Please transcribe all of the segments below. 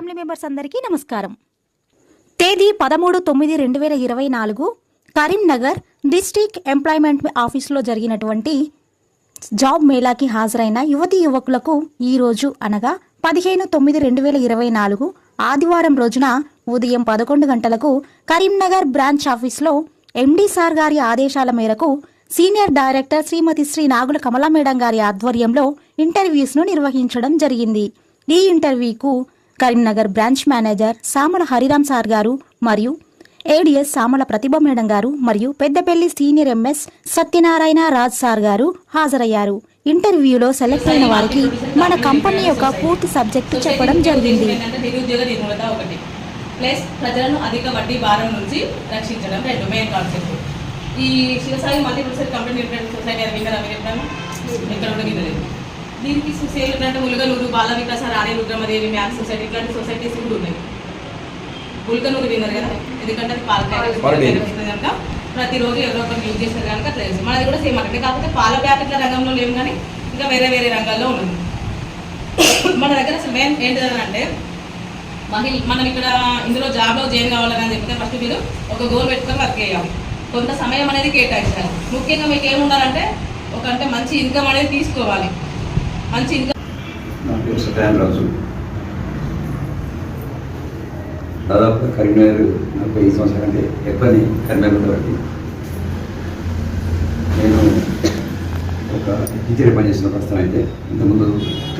Family members అందరికీ నమస్కారం. తేదీ పదమూడు తొమ్మిది రెండు వేల ఇరవై నాలుగు కరీంనగర్ డిస్టిక్ ఎంప్లాయ్మెంట్ ఆఫీసులో జరిగినటువంటి జాబ్ మేళాకి హాజరైన యువతి యువకులకు ఈ రోజు అనగా పదిహేను తొమ్మిది రెండు వేల ఇరవై నాలుగు ఆదివారం రోజున ఉదయం పదకొండు గంటలకు కరీంనగర్ బ్రాంచ్ ఆఫీస్లో ఎండీ సార్ గారి ఆదేశాల మేరకు senior director Shrimati Shri Nagula Kamala madam గారి ఆధ్వర్యంలో ఇంటర్వ్యూస్ను నిర్వహించడం జరిగింది. ఈ ఇంటర్వ్యూకు Karimnagar branch manager Samala Hariram sir గారు మరియు ఏడిఎస్ సామల ప్రతిభ మేడం గారు మరియు Peddapalli senior MS Satyanarayana Raj sir గారు హాజరయ్యారు. ఇంటర్వ్యూలో సెలెక్ట్ అయిన వారికి మన కంపెనీ యొక్క పూర్తి సబ్జెక్టు చెప్పడం జరిగింది. నిరుద్యోగ నిర్మూలత ఒకటి ప్లస్ ప్రజలను అధిక వడ్డీ భారం నుంచి రక్షించడం రెండు మెయిన్ కాన్సెప్ట్ ఈ Shivasai multiprocess company limited society అని విన్నారా మీరు ఎప్పుడన్నా? ఎక్కడ కూడా వినలేదు దీనికి సేల్ ఏంటంటే ములుగనూరు బాల వికాస రాణి రుద్రమదేవి మ్యాథ్స్ సొసైటీ ఇట్లాంటి సొసైటీస్ కూడా ఉన్నాయి. ములుగనూరు విన్నారు కదా? ఎందుకంటే అది పాల ప్యాకెట్ కనుక ప్రతిరోజు ఎవరో ఒకరు యూజ్ చేస్తారు కనుక అట్లా తెలుసు మనది కూడా సేమ్ అంటే కాకపోతే పాల ప్యాకెట్ల రంగంలో లేము కానీ ఇంకా వేరే వేరే రంగాల్లో ఉన్నది. మన దగ్గర అసలు మెయిన్ ఏంటిదని అంటే మహిళ మనం ఇక్కడ ఇందులో జాబ్లో జాయిన్ కావాలని చెప్తే ఫస్ట్ మీరు ఒక గోల్ పెట్టుకొని వర్క్ చేయాలి. కొంత సమయం అనేది కేటాయించాలి. ముఖ్యంగా మీకు ఏముండాలంటే ఒక అంటే మంచి ఇన్కమ్ అనేది తీసుకోవాలి. మంచి ఇన్కమ్ నా పేరు రాజు. దాదాపు కరీంనగర్ నలభై ఐదు సంవత్సరాల కంటే ఎక్కువని కరీంనగర్ ఉండబట్టి నేను ఒక టీచర్ పనిచేసిన ప్రస్తుతం అయితే ఇంతకుముందు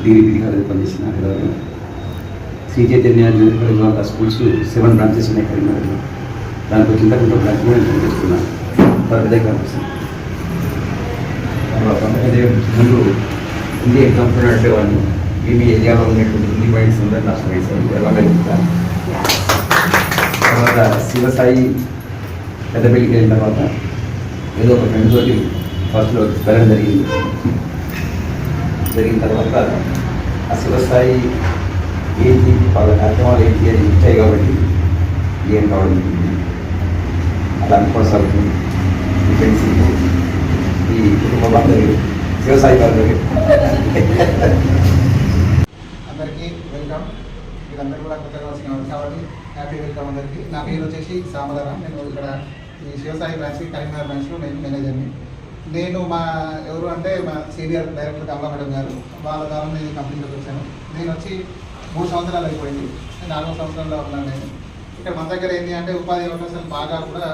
డిగ్రీ పీజీ కాలేజ్ పనిచేసిన హైదరాబాద్ శ్రీ చైతన్య జూనియర్ కాలేజ్ వంద స్కూల్స్ సెవెన్ బ్రాంచెస్ ఉన్నాయి కరీంనగర్లో. దాంట్లో చింతకుంట బ్రాంచ్ కూడా నేను పనిచేస్తున్నాను పెద్ద కనిపిస్తుంది. తర్వాత ముందు ఇది ఎగ్జామ్స్ నడిపేవాడిని. మీ మీ ఏరియాలో ఉన్నటువంటి హిందీ మైండ్స్ ఉందని నా స్టడీస్ ఎలాగ చెప్తాను తర్వాత శివసాయి పెద్దపల్లికి వెళ్ళిన తర్వాత ఏదో ఒక ఫ్రెండ్ తోటి ఫస్ట్లో వెళ్ళడం జరిగింది. జరిగిన తర్వాత ఆ శివసాయి ఏంటి వాళ్ళ కార్యక్రమాలు ఏంటి అని ఇచ్చాయి కాబట్టి ఏం కావడం జరిగింది అలా కొనసాగుతుంది ఈ ఫ్రెండ్స్ ఈ కుటుంబ బాంధవ్యులు వ్యవసాయ అందరికీ వెల్కమ్. మీరందరూ కూడా కొత్తగా వచ్చిన కాబట్టి హ్యాపీ వెల్కమ్ అందరికీ. నా పేరు వచ్చేసి సామలరాం నేను ఇక్కడ ఈ శివసాయి బ్రాంచ్ కరీంనగర్ బ్రాంచ్లో నేను మేనేజర్ని నేను మా ఎవరు అంటే మా సీనియర్ డైరెక్టర్ కమలా మేడం గారు. వాళ్ళ ద్వారా నేను కంపెనీలోకి వచ్చాను. నేను వచ్చి మూడు సంవత్సరాలు అయిపోయింది. నాలుగు నాలుగో సంవత్సరంలో ఉన్నాను నేను. ఇక్కడ మన దగ్గర ఏంటి అంటే ఉపాధి అవకాశాలు బాగా కూడా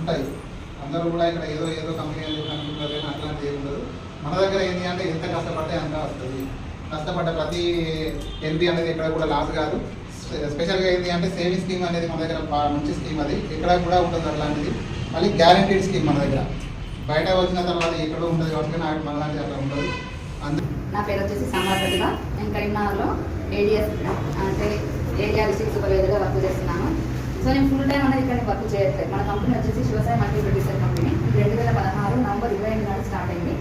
ఉంటాయి. అందరూ కూడా ఇక్కడ ఏదో ఏదో కంపెనీ అని చెప్పి అనుకుంటారు కానీ అట్లాంటిది ఏమి ఉండదు. మన దగ్గర ఏంటి అంటే ఎంత కష్టపడితే అంత వస్తుంది. కష్టపడ్డ ప్రతి ఎల్పి అనేది ఇక్కడ కూడా లాస్ కాదు. స్పెషల్గా ఏంటి అంటే సేవింగ్ స్కీమ్ అనేది మన దగ్గర మంచి స్కీమ్ అది. ఇక్కడ కూడా ఉంటుంది అట్లాంటిది. మళ్ళీ గ్యారంటీడ్ స్కీమ్ మన దగ్గర. బయట వచ్చిన తర్వాత ఎక్కడో ఉంటుంది కాబట్టి నాకు మనలాంటి అట్లా ఉండదు. అందు నా పేరు వచ్చేసి సాంబార్ నేను కరీంనగర్లో ఏడిఎస్ అంటే ఏరియా డిస్ట్రిక్ట్ సూపర్వైజర్గా వర్క్ చేస్తున్నాను. సో నేను ఫుల్ టైం అనేది ఇక్కడ వర్క్ చేయట్లేదు. మన కంపెనీ వచ్చేసి శివసాయి మల్టీ ప్రొడ్యూసర్ కంపెనీ రెండు వేల పదహారు నవంబర్ ఇరవై ఎనిమిది నాడు స్టార్ట్ అయింది.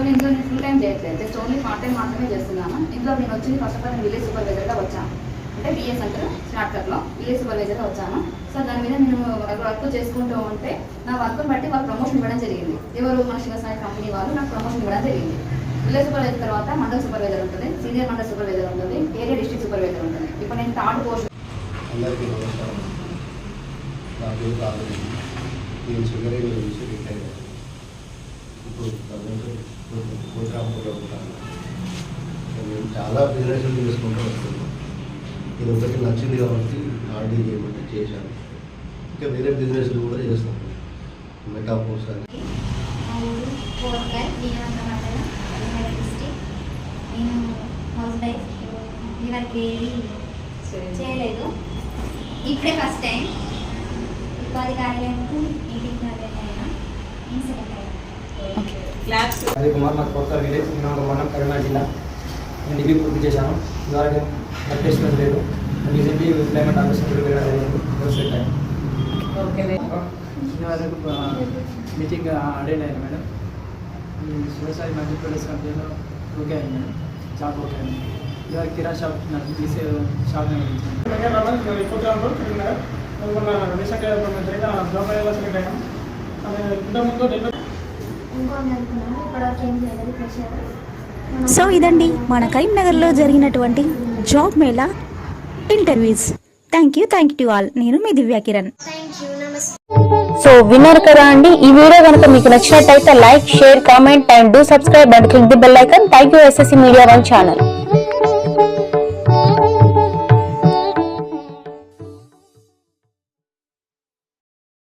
సో నేను ఇందులో నేను ఫుల్ టైం చేయట్లేదు. జస్ట్ ఓన్లీ పార్ట్ టైం మాత్రమే చేస్తున్నాను. ఇందులో నేను వచ్చింది ఫస్ట్ ఆఫ్ ఆల్ నేను విలేజ్ సూపర్వైజర్గా వచ్చాను. అంటే బిఎస్ అంటారు షార్ట్కట్లో విలేజ్ సూపర్వైజర్గా వచ్చాను. సో దాని మీద నేను వర్క్ చేసుకుంటూ ఉంటే నా వర్క్ని బట్టి వాళ్ళు ప్రమోషన్ ఇవ్వడం జరిగింది. ఎవరు మన శివసాయి కంపెనీ వాళ్ళు నాకు ప్రమోషన్ ఇవ్వడం జరిగింది. విలేజ్ సూపర్వైజర్ తర్వాత మండల్ సూపర్వైజర్ ఉంటుంది సీనియర్ మండల్ సూపర్వైజర్ ఉంటుంది ఏరియా డిస్ట్రిక్ట్ సూపర్వైజర్ ఉంటుంది. ఇప్పుడు నేను థర్డ్ పోస్ట్ అందరికీ నమస్కారం. నా పేరు రాజు. నేను సింగరేణి నుంచి రిటైర్ అయ్యాను. ఉంటాను నేను చాలా బిజినెస్లు చేసుకుంటూ వస్తున్నాను ఇది ఒకటి నచ్చింది కాబట్టి ఆర్డీ చేయమంటే చేశాను. ఇంకా వేరే బిజినెస్లు కూడా చేస్తాను మెటాపోర్స్ అని. నేను హౌస్ వైఫ్ ఇదివరకు ఏది చేయలేదు. ఇప్పుడే ఫస్ట్ టైం ఉపాధి కార్యాలయంకు ఇంటికి అటెండ్ అయినా సెలెక్ట్ అయ్యాను అది కుమార్ నాకు కొత్త విలేజ్ నేను మండలం కరీంనగర్ జిల్లా నేను డిగ్రీ పూర్తి చేశాను. వర్క్ చేసినది లేదు. రీసెంట్లీ ఎంప్లాయ్మెంట్ ఆఫీసర్ అయ్యాను మీటింగ్ అటెండ్ అయ్యాను మేడం. ఈ శివసాయి మల్టీప్రొడక్ట్స్ కంపెనీలో ఓకే అయింది మేడం. జాబ్ ఓకే అయింది. ఇవాళ కిరా షాప్ నాకు తీసే షాప్ నిర్వహించాను ఇంకోటి అనుకున్నాను ఇప్పటివరకు ఏం చేయలేదు ప్రెషర్ సో ఇదండి మన కరీంనగర్లో జరిగినటువంటి job mela interviews. Thank you thank you all నేను మీ దివ్యా కిరణ్. సో విన్నారు కదా అండి ఈ వీడియో కనుక మీకు నచ్చినట్టయితే like share comment and do subscribe and click the bell icon. Thank you SSC media one channel